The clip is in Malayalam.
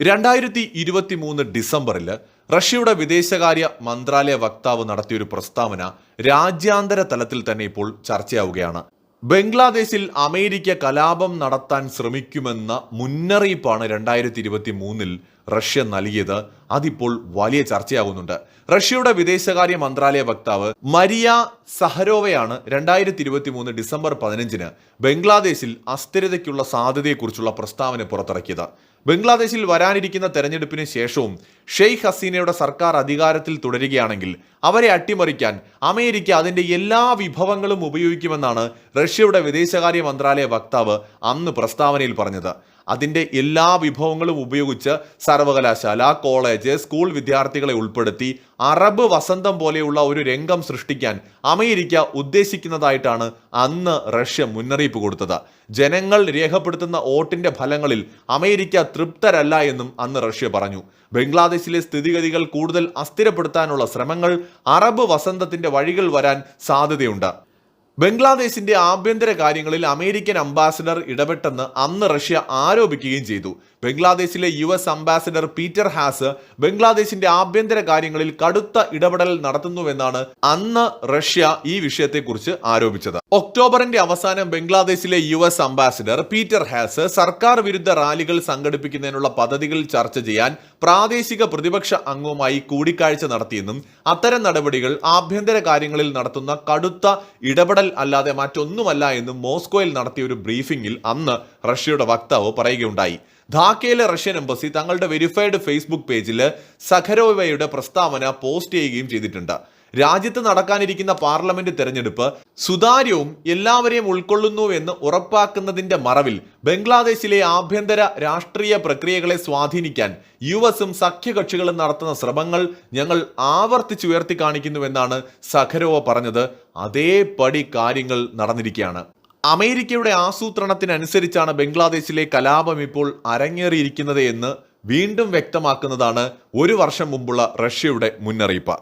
രണ്ടായിരത്തി ഇരുപത്തി മൂന്ന് ഡിസംബറിൽ റഷ്യയുടെ വിദേശകാര്യ മന്ത്രാലയ വക്താവ് നടത്തിയൊരു പ്രസ്താവന രാജ്യാന്തര തലത്തിൽ തന്നെ ഇപ്പോൾ ചർച്ചയാവുകയാണ്. ബംഗ്ലാദേശിൽ അമേരിക്ക കലാപം നടത്താൻ ശ്രമിക്കുമെന്ന മുന്നറിയിപ്പാണ് രണ്ടായിരത്തി ഇരുപത്തി മൂന്നിൽ റഷ്യ നൽകിയത്. അതിപ്പോൾ വലിയ ചർച്ചയാകുന്നുണ്ട് റഷ്യയുടെ വിദേശകാര്യ മന്ത്രാലയ വക്താവ് മരിയ സഹരോവയാണ് രണ്ടായിരത്തി ഇരുപത്തി മൂന്ന് ഡിസംബർ പതിനഞ്ചിന് ബംഗ്ലാദേശിൽ അസ്ഥിരതയ്ക്കുള്ള സാധ്യതയെക്കുറിച്ചുള്ള പ്രസ്താവന പുറത്തിറക്കിയത്. ബംഗ്ലാദേശിൽ വരാനിരിക്കുന്ന തെരഞ്ഞെടുപ്പിന് ശേഷവും ഷെയ്ഖ് ഹസീനയുടെ സർക്കാർ അധികാരത്തിൽ തുടരുകയാണെങ്കിൽ അവരെ അട്ടിമറിക്കാൻ അമേരിക്ക അതിന്റെ എല്ലാ വിഭവങ്ങളും ഉപയോഗിക്കുമെന്നാണ് റഷ്യയുടെ വിദേശകാര്യ മന്ത്രാലയ വക്താവ് അന്ന് പ്രസ്താവനയിൽ പറഞ്ഞത്. അതിന്റെ എല്ലാ വിഭവങ്ങളും ഉപയോഗിച്ച് സർവകലാശാല കോളേജ് സ്കൂൾ വിദ്യാർത്ഥികളെ ഉൾപ്പെടുത്തി അറബ് വസന്തം പോലെയുള്ള ഒരു രംഗം സൃഷ്ടിക്കാൻ അമേരിക്ക ഉദ്ദേശിക്കുന്നതായിട്ടാണ് അന്ന് റഷ്യ മുന്നറിയിപ്പ് കൊടുത്തത്. ജനങ്ങൾ രേഖപ്പെടുത്തുന്ന വോട്ടിന്റെ ഫലങ്ങളിൽ അമേരിക്ക തൃപ്തരല്ല എന്നും അന്ന് റഷ്യ പറഞ്ഞു. ബംഗ്ലാദേശിലെ സ്ഥിതിഗതികൾ കൂടുതൽ അസ്ഥിരപ്പെടുത്താനുള്ള ശ്രമങ്ങൾ അറബ് വസന്തത്തിന്റെ വഴികൾ വരാൻ സാധ്യതയുണ്ട്. ബംഗ്ലാദേശിന്റെ ആഭ്യന്തര കാര്യങ്ങളിൽ അമേരിക്കൻ അംബാസിഡർ ഇടപെട്ടെന്ന് അന്ന് റഷ്യ ആരോപിക്കുകയും ചെയ്തു. ബംഗ്ലാദേശിലെ U S ambassador Peter Haas ബംഗ്ലാദേശിന്റെ ആഭ്യന്തര കാര്യങ്ങളിൽ കടുത്ത ഇടപെടൽ നടത്തുന്നുവെന്നാണ് അന്ന് റഷ്യ ഈ വിഷയത്തെക്കുറിച്ച് ആരോപിച്ചത്. ഒക്ടോബറിന്റെ അവസാനം ബംഗ്ലാദേശിലെ U S ambassador Peter Haas സർക്കാർ വിരുദ്ധ റാലികൾ സംഘടിപ്പിക്കുന്നതിനുള്ള പദ്ധതികൾ ചർച്ച ചെയ്യാൻ പ്രാദേശിക പ്രതിപക്ഷ അംഗവുമായി കൂടിക്കാഴ്ച നടത്തിയെന്നും അത്തരം നടപടികൾ ആഭ്യന്തര കാര്യങ്ങളിൽ നടത്തുന്ന കടുത്ത ഇടപെടൽ അല്ലാതെ മറ്റൊന്നുമല്ല എന്ന് മോസ്കോയിൽ നടത്തിയ ഒരു ബ്രീഫിംഗിൽ അന്ന് റഷ്യയുടെ വക്താവ് പറയുകയുണ്ടായി. ധാക്കയിലെ റഷ്യൻ എംബസി തങ്ങളുടെ വെരിഫൈഡ് ഫേസ്ബുക്ക് പേജിൽ സഖരോവയുടെ പ്രസ്താവന പോസ്റ്റ് ചെയ്യുകയും ചെയ്തിട്ടുണ്ട്. രാജ്യത്ത് നടക്കാനിരിക്കുന്ന പാർലമെന്റ് തെരഞ്ഞെടുപ്പ് സുതാര്യവും എല്ലാവരെയും ഉൾക്കൊള്ളുന്നു എന്ന് ഉറപ്പാക്കുന്നതിന്റെ മറവിൽ ബംഗ്ലാദേശിലെ ആഭ്യന്തര രാഷ്ട്രീയ പ്രക്രിയകളെ സ്വാധീനിക്കാൻ യു എസും സഖ്യകക്ഷികളും നടത്തുന്ന ശ്രമങ്ങൾ ഞങ്ങൾ ആവർത്തിച്ചുയർത്തി കാണിക്കുന്നുവെന്നാണ് സഖരോവ പറഞ്ഞത്. അതേപടി കാര്യങ്ങൾ നടന്നിരിക്കുകയാണ്. അമേരിക്കയുടെ ആസൂത്രണത്തിനനുസരിച്ചാണ് ബംഗ്ലാദേശിലെ കലാപം ഇപ്പോൾ അരങ്ങേറിയിരിക്കുന്നത് എന്ന് വീണ്ടും വ്യക്തമാക്കുന്നതാണ് ഒരു വർഷം മുമ്പുള്ള റഷ്യയുടെ മുന്നറിയിപ്പ്.